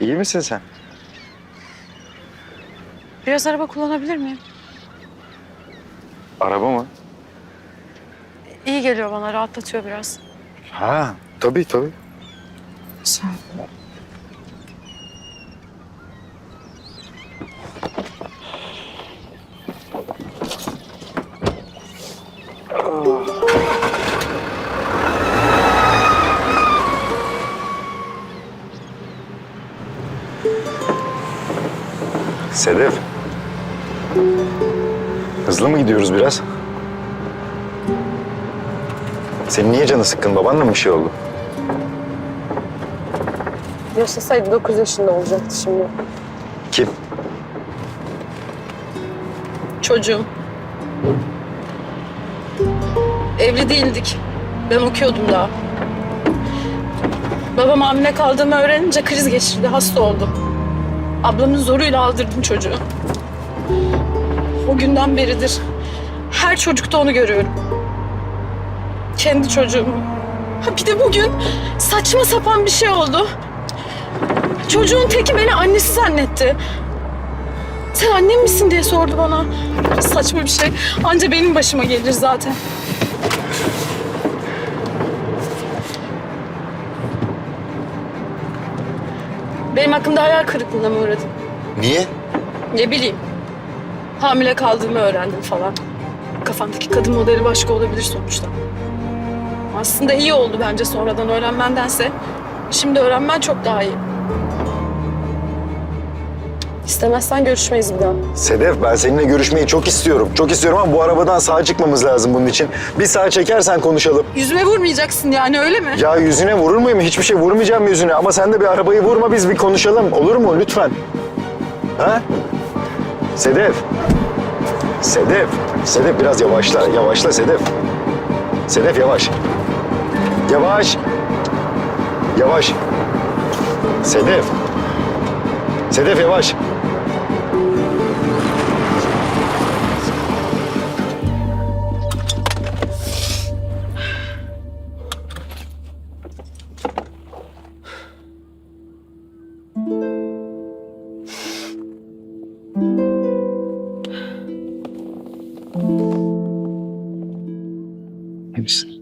İyi misin sen? Biraz araba kullanabilir miyim? Araba mı? İyi geliyor bana, rahatlatıyor biraz. Ha, tabii tabii. Sağ ol. Sedef. Hızlı mı gidiyoruz biraz? Senin niye canı sıkkın? Babanla mı bir şey oldu? Yaşasaydı 9 yaşında olacaktı şimdi. Kim? Çocuğum. Evli değildik. Ben okuyordum daha. Babam hamile kaldığımı öğrenince kriz geçirdi, hasta oldu. Ablamın zoruyla aldırdım çocuğu. O günden beridir her çocukta onu görüyorum. Kendi çocuğumu. Ha bir de bugün saçma sapan bir şey oldu. Çocuğun teki beni annesi zannetti. Sen annem misin diye sordu bana. Saçma bir şey. Anca benim başıma gelir zaten. Benim hakkımda hayal kırıklığına mı uğradın? Niye? Ne bileyim. Hamile kaldığımı öğrendim falan. Kafandaki kadın modeli başka olabilir sonuçta. Aslında iyi oldu bence sonradan öğrenmendense. Şimdi öğrenmen çok daha iyi. İstemezsen görüşmeyiz bir daha. Sedef ben seninle görüşmeyi çok istiyorum. Çok istiyorum ama bu arabadan sağa çıkmamız lazım bunun için. Bir sağa çekersen konuşalım. Yüzüme vurmayacaksın yani öyle mi? Ya yüzüne vurur muyum? Hiçbir şey vurmayacağım yüzüne. Ama sen de bir arabayı vurma biz bir konuşalım. Olur mu? Lütfen. Ha? Sedef. Sedef. Sedef biraz yavaşla. Yavaşla Sedef. Sedef yavaş. Yavaş. Yavaş. Sedef. Sedef yavaş. İyi misin?